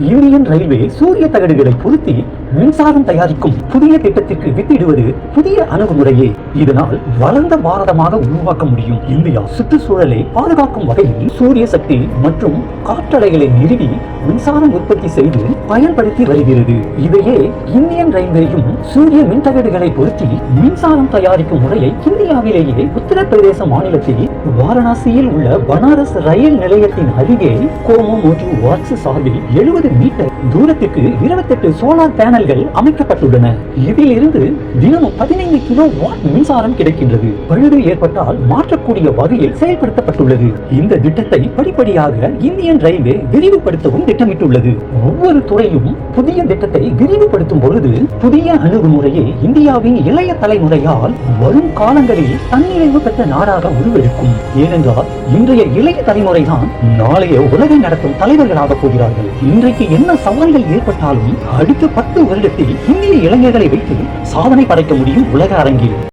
Indian railway சூரிய தகடுகளை பொருத்தி மின்சாரம் தயாரிக்கும் புதிய திட்டத்திற்கு வித்திடுவது புதிய அணுகுமுறையே. இதனால் வளர்ந்த பாரதமாக உருவாக்க முடியும். இந்தியா சுற்றுச்சூழலை பாதுகாக்கும் வகையில் சூரிய சக்தி மற்றும் காற்றலைகளை நிறுவி மின்சாரம் உற்பத்தி செய்து பயன்படுத்தி வருகிறது. இதையே இந்தியன் ரயில்வேயும் சூரிய மின்தகடுகளை பொருத்தி மின்சாரம் தயாரிக்கும் முறையை இந்தியாவிலேயே உத்தரப்பிரதேச மாநிலத்தில் வாரணாசியில் உள்ள பனாரஸ் ரயில் நிலையத்தின் அருகே கோமோ மோட்டிவ் ஒர்க்ஸ் சார்பில் எழுபது மீட்டர் தூரத்திற்கு இருபத்தெட்டு சோலார் பேனல்கள் அமைக்கப்பட்டுள்ளன. இதில் இருந்து தினமும் பதினைந்து கிலோ வாட் மின்சாரம் கிடைக்கின்றது. பழுது ஏற்பட்டால் மாற்றக்கூடிய வகையில் செயல்படுத்தப்பட்டுள்ளது. இந்த திட்டத்தை படிப்படியாக இந்தியன் ரயில்வே விரிவுபடுத்தவும் திட்டமிட்டுள்ளது. ஒவ்வொரு துறையும் புதிய திட்டத்தை விரிவுபடுத்தும் பொழுது புதிய அணுகுமுறையை இந்தியாவின் இளைய தலைமுறையால் வரும் காலங்களில் தன்னிறைவு பெற்ற நாடாக உருவெடுக்கும். ஏனென்றால் இன்றைய இளைய தலைமுறைதான் நாளைய உலகை நடத்தும் தலைவர்களாக போகிறார்கள். இன்றைய இன்றைக்கு என்ன சவால்கள் ஏற்பட்டாலும் அடுத்த பத்து வருடத்தில் இந்திய இளைஞர்களை வைத்து சாதனை படைக்க முடியும் உலக அரங்கில்.